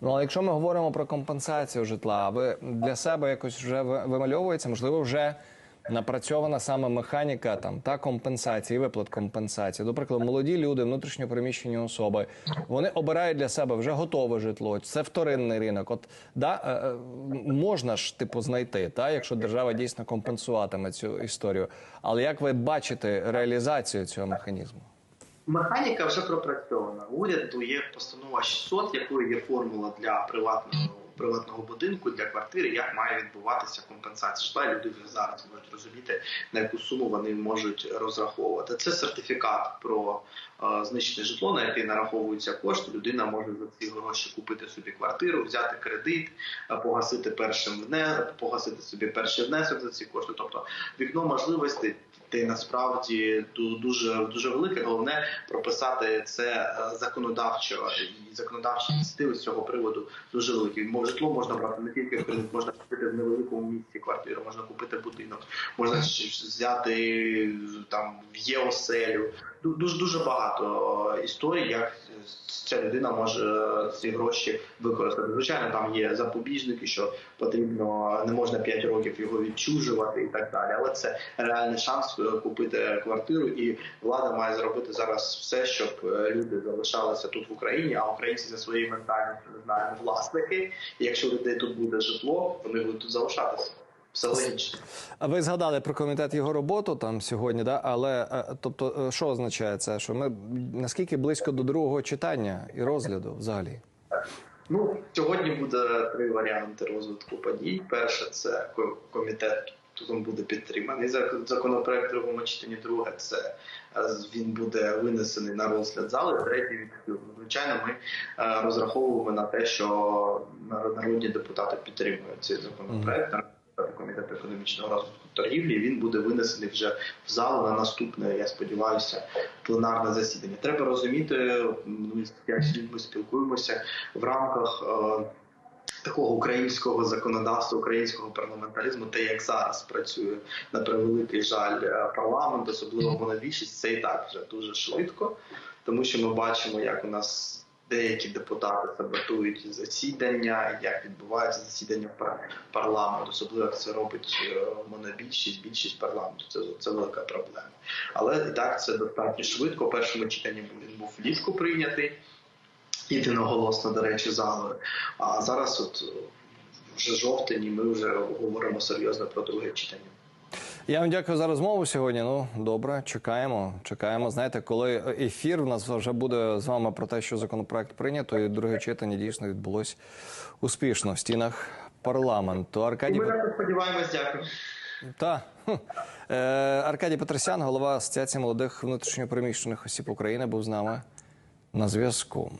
Ну але якщо ми говоримо про компенсацію житла, ви для себе якось вже ви- вимальовується, можливо, вже напрацьована саме механіка там та компенсації, виплат компенсації. До молоді люди, внутрішньопереміщені особи, вони обирають для себе вже готове житло. Це вторинний ринок. От да е, е, можна ж типу знайти, та якщо держава дійсно компенсуватиме цю історію. Але як ви бачите реалізацію цього механізму? Механіка вже пропрацьована. Уряд уряду є постанова 600, якою є формула для приватного приватного будинку для квартири, як має відбуватися компенсація житла. Люди вже зараз можуть розуміти на яку суму вони можуть розраховувати. Це сертифікат про е, знищене житло, на який нараховуються кошти. Людина може за ці гроші купити собі квартиру, взяти кредит, е, погасити першим вне, погасити собі перший внесок за ці кошти. Тобто вікно можливостей. Ти насправді дуже дуже велике. Головне прописати це е, законодавчо і законодавчі ініціативи з цього приводу дуже великі. Житло можна брати не тільки в кредит, можна купити в невеликому місці квартиру, можна купити будинок, можна взяти там в ЄОселю. Ду- Дуже дуже багато е, історій, як ця людина може ці гроші використати. Звичайно, там є запобіжники, що потрібно не можна 5 років його відчужувати і так далі. Але це реальний шанс е, купити квартиру, і влада має зробити зараз все, щоб е, люди залишалися тут в Україні, а українці за своєю ментальністю не знаємо власники. І якщо людей тут буде житло, вони будуть тут залишатися. Все логічно. А ви згадали про комітет його роботу там сьогодні, да? але е, тобто, е, що означає це? Що ми наскільки близько до другого читання і розгляду взагалі? Ну сьогодні буде три варіанти розвитку подій. Перше це комітет. Тут він буде підтриманий зак- законопроект в другому читанні. Друге, це е, він буде винесений на розгляд зали. Третє. Звичайно, ми розраховуємо на те, що нар- народні депутати підтримують цей законопроект. Комітет економічного розвитку торгівлі він буде винесений вже в зал на наступне, я сподіваюся, пленарне засідання. Треба розуміти, ми як з людьми спілкуємося в рамках е, такого українського законодавства, українського парламентаризму, те, як зараз працює на превеликий жаль е, парламент, особливо монобільшість, це і так вже дуже швидко, тому що ми бачимо, як у нас. Деякі депутати саботують засідання, як відбувається засідання пар- парламенту, особливо як це робить е, монобільшість, більшість парламенту. Це, це велика проблема. Але і так це достатньо швидко. У першому читанні він був влітку прийнятий єдиноголосно, до речі, залою. А зараз, от е, вже жовтень, і ми вже говоримо серйозно про друге читання. Я вам дякую за розмову сьогодні. Ну добре, чекаємо. Чекаємо. Знаєте, коли ефір в нас вже буде з вами про те, що законопроект прийнято, і друге читання дійсно відбулось успішно в стінах парламенту. Аркадій Ми на це сподіваємось, дякую. та е, Аркадій Петросян, голова Асоціації молодих внутрішньопереміщених осіб України, був з нами на зв'язку.